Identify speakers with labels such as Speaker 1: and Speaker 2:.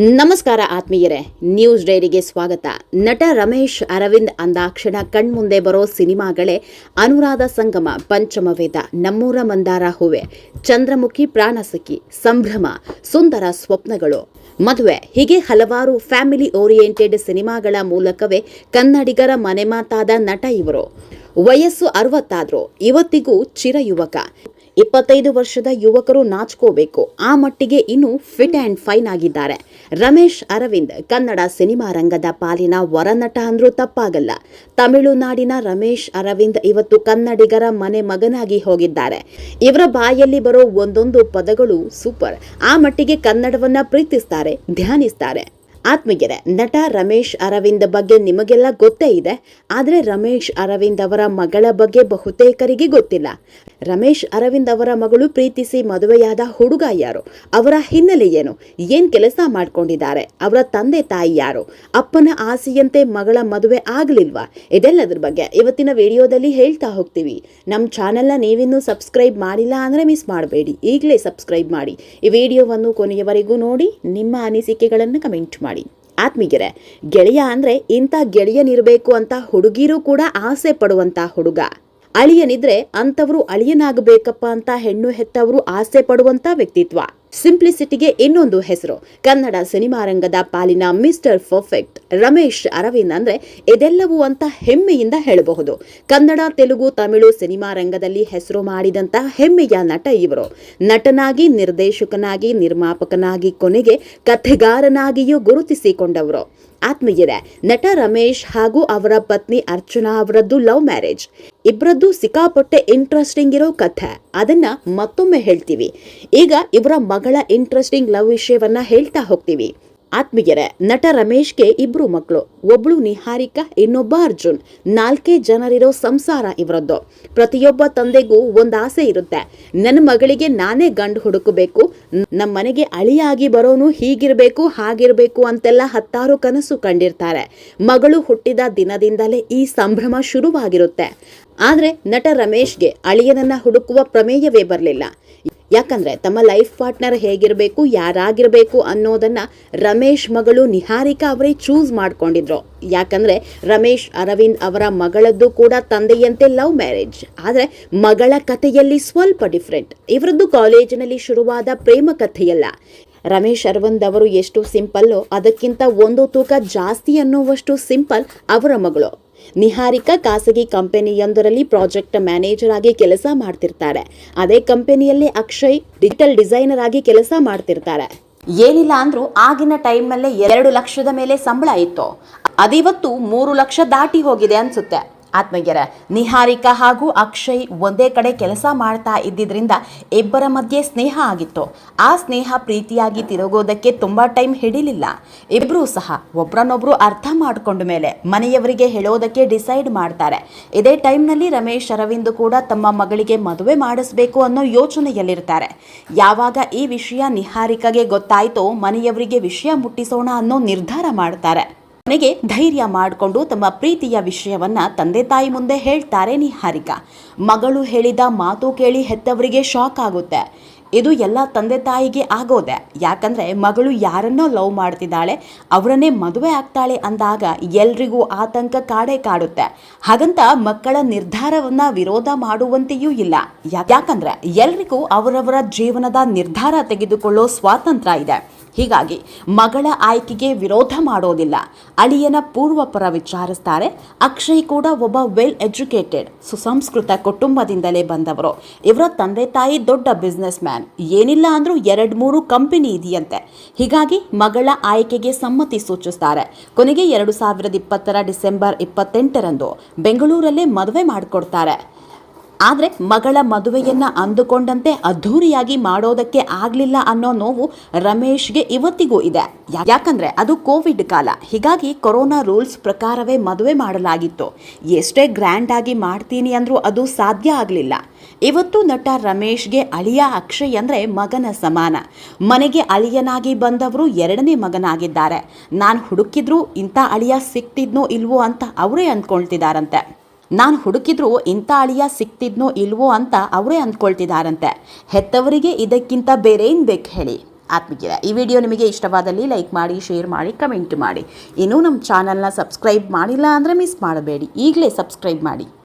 Speaker 1: ನಮಸ್ಕಾರ ಆತ್ಮೀಯರೇ, ನ್ಯೂಸ್ ಡೈರಿಗೆ ಸ್ವಾಗತ. ನಟ ರಮೇಶ್ ಅರವಿಂದ್ ಅಂದಾಕ್ಷಣ ಕಣ್ಮುಂದೆ ಬರೋ ಸಿನಿಮಾಗಳೇ ಅನುರಾಧ ಸಂಗಮ ಪಂಚಮವೇದ ನಮ್ಮೂರ ಮಂದಾರ ಹೂವೆ, ಚಂದ್ರಮುಖಿ ಪ್ರಾಣಸಖಿ ಸಂಭ್ರಮ, ಸುಂದರ ಸ್ವಪ್ನಗಳು. ಮದುವೆ, ಹೀಗೆ ಹಲವಾರು ಫ್ಯಾಮಿಲಿ ಓರಿಯೆಂಟೆಡ್ ಸಿನಿಮಾಗಳ ಮೂಲಕವೇ ಕನ್ನಡಿಗರ ಮನೆಮಾತಾದ ನಟ ಇವರು. ವಯಸ್ಸು ಅರವತ್ತಾದ್ರೂ, ಇವತ್ತಿಗೂ ಚಿರಯುವಕ. ಇಪ್ಪತ್ತೈದು ವರ್ಷದ ಯುವಕರು ನಾಚ್ಕೋಬೇಕು. ಆ ಮಟ್ಟಿಗೆ ಇನ್ನು ಫಿಟ್ ಆ್ಯಂಡ್ ಫೈನ್ ಆಗಿದ್ದಾರೆ. ರಮೇಶ್ ಅರವಿಂದ್, ಕನ್ನಡ ಸಿನಿಮಾ ರಂಗದ ಪಾಲಿನ ವರನಟ ಅಂದ್ರೂ ತಪ್ಪಾಗಲ್ಲ. ತಮಿಳುನಾಡಿನ ರಮೇಶ್ ಅರವಿಂದ್ ಇವತ್ತು ಕನ್ನಡಿಗರ ಮನೆ ಮಗನಾಗಿ ಹೋಗಿದ್ದಾರೆ. ಇವರ ಬಾಯಲ್ಲಿ ಬರೋ ಒಂದೊಂದು ಪದಗಳು ಸೂಪರ್. ಆ ಮಟ್ಟಿಗೆ ಕನ್ನಡವನ್ನ ಪ್ರೀತಿಸ್ತಾರೆ, ಧ್ಯಾನಿಸ್ತಾರೆ. ಆತ್ಮೀಯರೇ ನಟ ರಮೇಶ್ ಅರವಿಂದ್ ಬಗ್ಗೆ ನಿಮಗೆಲ್ಲ ಗೊತ್ತೇ ಇದೆ. ಆದರೆ ರಮೇಶ್ ಅರವಿಂದ್ ಅವರ ಮಗಳ ಬಗ್ಗೆ ಬಹುತೇಕರಿಗೆ ಗೊತ್ತಿಲ್ಲ. ರಮೇಶ್ ಅರವಿಂದ್ ಅವರ ಮಗಳು ಪ್ರೀತಿಸಿ ಮದುವೆಯಾದ ಹುಡುಗ ಯಾರು? ಅವರ ಹಿನ್ನೆಲೆ ಏನು? ಏನ್ ಕೆಲಸ ಮಾಡ್ಕೊಂಡಿದ್ದಾರೆ? ಅವರ ತಂದೆ ತಾಯಿ ಯಾರು? ಅಪ್ಪನ ಆಸೆಯಂತೆ ಮಗಳ ಮದುವೆ ಆಗ್ಲಿಲ್ವಾ? ಇದೆಲ್ಲದ್ರ ಬಗ್ಗೆ ಇವತ್ತಿನ ವಿಡಿಯೋದಲ್ಲಿ ಹೇಳ್ತಾ ಹೋಗ್ತೀವಿ. ನಮ್ಮ ಚಾನೆಲ್ನ ನೀವಿನ್ನೂ ಸಬ್ಸ್ಕ್ರೈಬ್ ಮಾಡಿಲ್ಲ ಅಂದ್ರೆ ಮಿಸ್ ಮಾಡಬೇಡಿ. ಈಗಲೇ ಸಬ್ಸ್ಕ್ರೈಬ್ ಮಾಡಿ. ಈ ವಿಡಿಯೋವನ್ನು ಕೊನೆಯವರೆಗೂ ನೋಡಿ. ನಿಮ್ಮ ಅನಿಸಿಕೆಗಳನ್ನು ಕಮೆಂಟ್ ಮಾಡಿ. ಆತ್ಮೀಯರೇ, ಗೆಳೆಯ ಅಂದ್ರೆ ಇಂಥ ಗೆಳೆಯನಿರಬೇಕು ಅಂತ ಹುಡುಗಿರು ಕೂಡ ಆಸೆ ಪಡುವಂತ ಹುಡುಗ. ಅಳಿಯನಿದ್ರೆ ಅಂಥವ್ರು ಅಳಿಯನಾಗಬೇಕಪ್ಪ ಅಂತ ಹೆಣ್ಣು ಹೆತ್ತವರು ಆಸೆ ಪಡುವಂಥ ವ್ಯಕ್ತಿತ್ವ. ಸಿಂಪ್ಲಿಸಿಟಿಗೆ ಇನ್ನೊಂದು ಹೆಸರು. ಕನ್ನಡ ಸಿನಿಮಾ ರಂಗದ ಪಾಲಿನ ಮಿಸ್ಟರ್ ಪರ್ಫೆಕ್ಟ್ ರಮೇಶ್ ಅರವಿಂದ್ ಅಂದ್ರೆ ಇದೆಲ್ಲವೂ ಅಂತ ಹೆಮ್ಮೆಯಿಂದ ಹೇಳಬಹುದು. ಕನ್ನಡ, ತೆಲುಗು, ತಮಿಳು ಸಿನಿಮಾ ರಂಗದಲ್ಲಿ ಹೆಸರು ಮಾಡಿದಂತ ಹೆಮ್ಮೆಯ ನಟ ಇವರು. ನಟನಾಗಿ, ನಿರ್ದೇಶಕನಾಗಿ, ನಿರ್ಮಾಪಕನಾಗಿ, ಕೊನೆಗೆ ಕಥೆಗಾರನಾಗಿಯೂ ಗುರುತಿಸಿಕೊಂಡವರು. ಆತ್ಮೀಯರೇ, ನಟ ರಮೇಶ್ ಹಾಗೂ ಅವರ ಪತ್ನಿ ಅರ್ಚನಾ ಅವರದ್ದು ಲವ್ ಮ್ಯಾರೇಜ್. ಇಬ್ಬರದ್ದು ಸಿಕ್ಕಾಪಟ್ಟೆ ಇಂಟ್ರೆಸ್ಟಿಂಗ್ ಇರೋ ಕಥೆ. ಅದನ್ನ ಮತ್ತೊಮ್ಮೆ ಹೇಳ್ತೀವಿ. ಈಗ ಇವರ ಮಗಳ ಇಂಟ್ರೆಸ್ಟಿಂಗ್ ಲವ್ ವಿಷಯವನ್ನ ಹೇಳ್ತಾ ಹೋಗ್ತೀವಿ. ಆತ್ಮೀಯರೇ, ನಟ ರಮೇಶ್ಗೆ ಇಬ್ರು ಮಕ್ಕಳು ಒಬ್ಳು ನಿಹಾರಿಕಾ, ಇನ್ನೊಬ್ಬ ಅರ್ಜುನ್. ನಾಲ್ಕೇ ಜನರಿರೋ ಸಂಸಾರ ಇವರದ್ದು. ಪ್ರತಿಯೊಬ್ಬ ತಂದೆಗೂ ಒಂದು ಆಸೆ ಇರುತ್ತೆ. ನನ್ನ ಮಗಳಿಗೆ ನಾನೇ ಗಂಡು ಹುಡುಕಬೇಕು ನಮ್ಮ ಮನೆಗೆ ಅಳಿಯಾಗಿ ಬರೋನು ಹೀಗಿರ್ಬೇಕು, ಹಾಗಿರ್ಬೇಕು ಅಂತೆಲ್ಲ ಹತ್ತಾರು ಕನಸು ಕಂಡಿರ್ತಾರೆ. ಮಗಳು ಹುಟ್ಟಿದ ದಿನದಿಂದಲೇ ಈ ಸಂಭ್ರಮ ಶುರುವಾಗಿರುತ್ತೆ. ಆದ್ರೆ ನಟ ರಮೇಶ್ಗೆ ಅಳಿಯನನ್ನ ಹುಡುಕುವ ಪ್ರಮೇಯವೇ ಬರಲಿಲ್ಲ. ಯಾಕಂದ್ರೆ ತಮ್ಮ ಲೈಫ್ ಪಾರ್ಟ್ನರ್ ಹೇಗಿರಬೇಕು, ಯಾರಾಗಿರಬೇಕು ಅನ್ನೋದನ್ನ ರಮೇಶ್ ಮಗಳು ನಿಹಾರಿಕಾ ಅವರೇ ಚೂಸ್ ಮಾಡ್ಕೊಂಡಿದ್ರು. ಯಾಕಂದ್ರೆ ರಮೇಶ್ ಅರವಿಂದ್ ಅವರ ಮಗಳದ್ದು ಕೂಡ ತಂದೆಯಂತೆ ಲವ್ ಮ್ಯಾರೇಜ್ ಆದರೆ ಮಗಳ ಕಥೆಯಲ್ಲಿ ಸ್ವಲ್ಪ ಡಿಫ್ರೆಂಟ್ ಇವರದ್ದು ಕಾಲೇಜಿನಲ್ಲಿ ಶುರುವಾದ ಪ್ರೇಮ ಕಥೆಯಲ್ಲ. ರಮೇಶ್ ಅರವಿಂದ್ ಅವರು ಎಷ್ಟು ಸಿಂಪಲ್ಲೋ ಅದಕ್ಕಿಂತ ಒಂದು ತೂಕ ಜಾಸ್ತಿ ಅನ್ನುವಷ್ಟು ಸಿಂಪಲ್ ಅವರ ಮಗಳು. ನಿಹಾರಿಕಾ ಖಾಸಗಿ ಕಂಪನಿಯೊಂದರಲ್ಲಿ ಪ್ರಾಜೆಕ್ಟ್ ಮ್ಯಾನೇಜರ್ ಆಗಿ ಕೆಲಸ ಮಾಡ್ತಿರ್ತಾರೆ. ಅದೇ ಕಂಪನಿಯಲ್ಲಿ ಅಕ್ಷಯ್ ಡಿಜಿಟಲ್ ಡಿಸೈನರ್ ಆಗಿ ಕೆಲಸ ಮಾಡ್ತಿರ್ತಾರೆ. ಏನಿಲ್ಲ ಅಂದ್ರೂ ಆಗಿನ ಟೈಮಲ್ಲೇ ಎರಡು ಲಕ್ಷದ ಮೇಲೆ ಸಂಬಳ ಇತ್ತು. ಅದಿವತ್ತು ಮೂರು ಲಕ್ಷ ದಾಟಿ ಹೋಗಿದೆ ಅನ್ಸುತ್ತೆ. ಆತ್ಮೀಯರ, ನಿಹಾರಿಕಾ ಹಾಗೂ ಅಕ್ಷಯ್ ಒಂದೇ ಕಡೆ ಕೆಲಸ ಮಾಡ್ತಾ ಇದ್ದಿದ್ದರಿಂದ ಇಬ್ಬರ ಮಧ್ಯೆ ಸ್ನೇಹ ಆಗಿತ್ತು. ಆ ಸ್ನೇಹ ಪ್ರೀತಿಯಾಗಿ ತಿರುಗೋದಕ್ಕೆ ತುಂಬ ಟೈಮ್ ಹಿಡಿಲಿಲ್ಲ. ಇಬ್ಬರೂ ಸಹ ಒಬ್ರನ್ನೊಬ್ರು ಅರ್ಥ ಮಾಡಿಕೊಂಡ ಮೇಲೆ ಮನೆಯವರಿಗೆ ಹೇಳೋದಕ್ಕೆ ಡಿಸೈಡ್ ಮಾಡ್ತಾರೆ. ಇದೇ ಟೈಮ್ನಲ್ಲಿ ರಮೇಶ್, ಅರವಿಂದ್ ಕೂಡ ತಮ್ಮ ಮಗಳಿಗೆ ಮದುವೆ ಮಾಡಿಸ್ಬೇಕು ಅನ್ನೋ ಯೋಚನೆಯಲ್ಲಿರ್ತಾರೆ. ಯಾವಾಗ ಈ ವಿಷಯ ನಿಹಾರಿಕಾಗೆ ಗೊತ್ತಾಯಿತೋ ಮನೆಯವರಿಗೆ ವಿಷಯ ಮುಟ್ಟಿಸೋಣ ಅನ್ನೋ ನಿರ್ಧಾರ ಮಾಡ್ತಾರೆ. ಕೊನೆಗೆ ಧೈರ್ಯ ಮಾಡಿಕೊಂಡು ತಮ್ಮ ಪ್ರೀತಿಯ ವಿಷಯವನ್ನ ತಂದೆ ತಾಯಿ ಮುಂದೆ ಹೇಳ್ತಾರೆ ನಿಹಾರಿಕಾ. ಮಗಳು ಹೇಳಿದ ಮಾತು ಕೇಳಿ ಹೆತ್ತವರಿಗೆ ಶಾಕ್ ಆಗುತ್ತೆ. ಇದು ಎಲ್ಲ ತಂದೆ ತಾಯಿಗೆ ಆಗೋದೆ. ಯಾಕಂದ್ರೆ ಮಗಳು ಯಾರನ್ನೋ ಲವ್ ಮಾಡ್ತಿದ್ದಾಳೆ ಅವರನ್ನೇ ಮದುವೆ ಆಗ್ತಾಳೆ ಅಂದಾಗ ಎಲ್ರಿಗೂ ಆತಂಕ ಕಾಡೇ ಕಾಡುತ್ತೆ. ಹಾಗಂತ ಮಕ್ಕಳ ನಿರ್ಧಾರವನ್ನ ವಿರೋಧ ಮಾಡುವಂತೆಯೂ ಇಲ್ಲ. ಯಾಕಂದ್ರೆ ಎಲ್ರಿಗೂ ಅವರವರ ಜೀವನದ ನಿರ್ಧಾರ ತೆಗೆದುಕೊಳ್ಳೋ ಸ್ವಾತಂತ್ರ್ಯ ಇದೆ. ಹೀಗಾಗಿ ಮಗಳ ಆಯ್ಕೆಗೆ ವಿರೋಧ ಮಾಡೋದಿಲ್ಲ. ಅಳಿಯನ ಪೂರ್ವಪರ ವಿಚಾರಿಸ್ತಾರೆ. ಅಕ್ಷಯ್ ಕೂಡ ಒಬ್ಬ ವೆಲ್ ಎಜುಕೇಟೆಡ್ ಸುಸಂಸ್ಕೃತ ಕುಟುಂಬದಿಂದಲೇ ಬಂದವರು. ಇವರ ತಂದೆ ತಾಯಿ ದೊಡ್ಡ ಬಿಸ್ನೆಸ್ ಮ್ಯಾನ್ ಏನಿಲ್ಲ ಅಂದ್ರೂ ಎರಡು ಮೂರು ಕಂಪನಿ ಇದೆಯಂತೆ. ಹೀಗಾಗಿ ಮಗಳ ಆಯ್ಕೆಗೆ ಸಮ್ಮತಿ ಸೂಚಿಸ್ತಾರೆ. ಕೊನೆಗೆ ಎರಡು ಸಾವಿರದ ಇಪ್ಪತ್ತರ ಡಿಸೆಂಬರ್ ಇಪ್ಪತ್ತೆಂಟರಂದು ಬೆಂಗಳೂರಲ್ಲೇ ಮದುವೆ ಮಾಡಿಕೊಡ್ತಾರೆ. ಆದರೆ ಮಗಳ ಮದುವೆಯನ್ನು ಅಂದುಕೊಂಡಂತೆ ಅದ್ಧೂರಿಯಾಗಿ ಮಾಡೋದಕ್ಕೆ ಆಗಲಿಲ್ಲ ಅನ್ನೋ ನೋವು ರಮೇಶ್ಗೆ ಇವತ್ತಿಗೂ ಇದೆ. ಯಾಕಂದರೆ ಅದು ಕೋವಿಡ್ ಕಾಲ. ಹೀಗಾಗಿ ಕೊರೋನಾ ರೂಲ್ಸ್ ಪ್ರಕಾರವೇ ಮದುವೆ ಮಾಡಲಾಗಿತ್ತು. ಎಷ್ಟೇ ಗ್ರ್ಯಾಂಡ್ ಆಗಿ ಮಾಡ್ತೀನಿ ಅಂದರೂ ಅದು ಸಾಧ್ಯ ಆಗಲಿಲ್ಲ. ಇವತ್ತು ನಟ ರಮೇಶ್ಗೆ ಅಳಿಯ ಅಕ್ಷಯ್ ಅಂದರೆ ಮಗನ ಸಮಾನ. ಮನೆಗೆ ಅಳಿಯನಾಗಿ ಬಂದವರು ಎರಡನೇ ಮಗನಾಗಿದ್ದಾರೆ. ನಾನು ಹುಡುಕಿದ್ರು ಇಂಥ ಅಳಿಯ ಸಿಕ್ತಿದ್ನೋ ಇಲ್ವೋ ಅಂತ ಅವರೇ ಅಂದ್ಕೊಳ್ತಿದಾರಂತೆ ನಾನು ಹುಡುಕಿದ್ರು ಇಂಥ ಅಳಿಯ ಸಿಕ್ತಿದ್ನೋ ಇಲ್ವೋ ಅಂತ ಅವರೇ ಅಂದ್ಕೊಳ್ತಿದ್ದಾರಂತೆ ಹೆತ್ತವರಿಗೆ ಇದಕ್ಕಿಂತ ಬೇರೇನು ಬೇಕು ಹೇಳಿ? ಆತ್ಮೀಯ ಈ ವಿಡಿಯೋ ನಿಮಗೆ ಇಷ್ಟವಾದಲ್ಲಿ ಲೈಕ್ ಮಾಡಿ, ಶೇರ್ ಮಾಡಿ, ಕಮೆಂಟ್ ಮಾಡಿ. ಇನ್ನೂ ನಮ್ಮ ಚಾನಲ್ನ ಸಬ್ಸ್ಕ್ರೈಬ್ ಮಾಡಿಲ್ಲ ಅಂದರೆ ಮಿಸ್ ಮಾಡಬೇಡಿ. ಈಗಲೇ ಸಬ್ಸ್ಕ್ರೈಬ್ ಮಾಡಿ.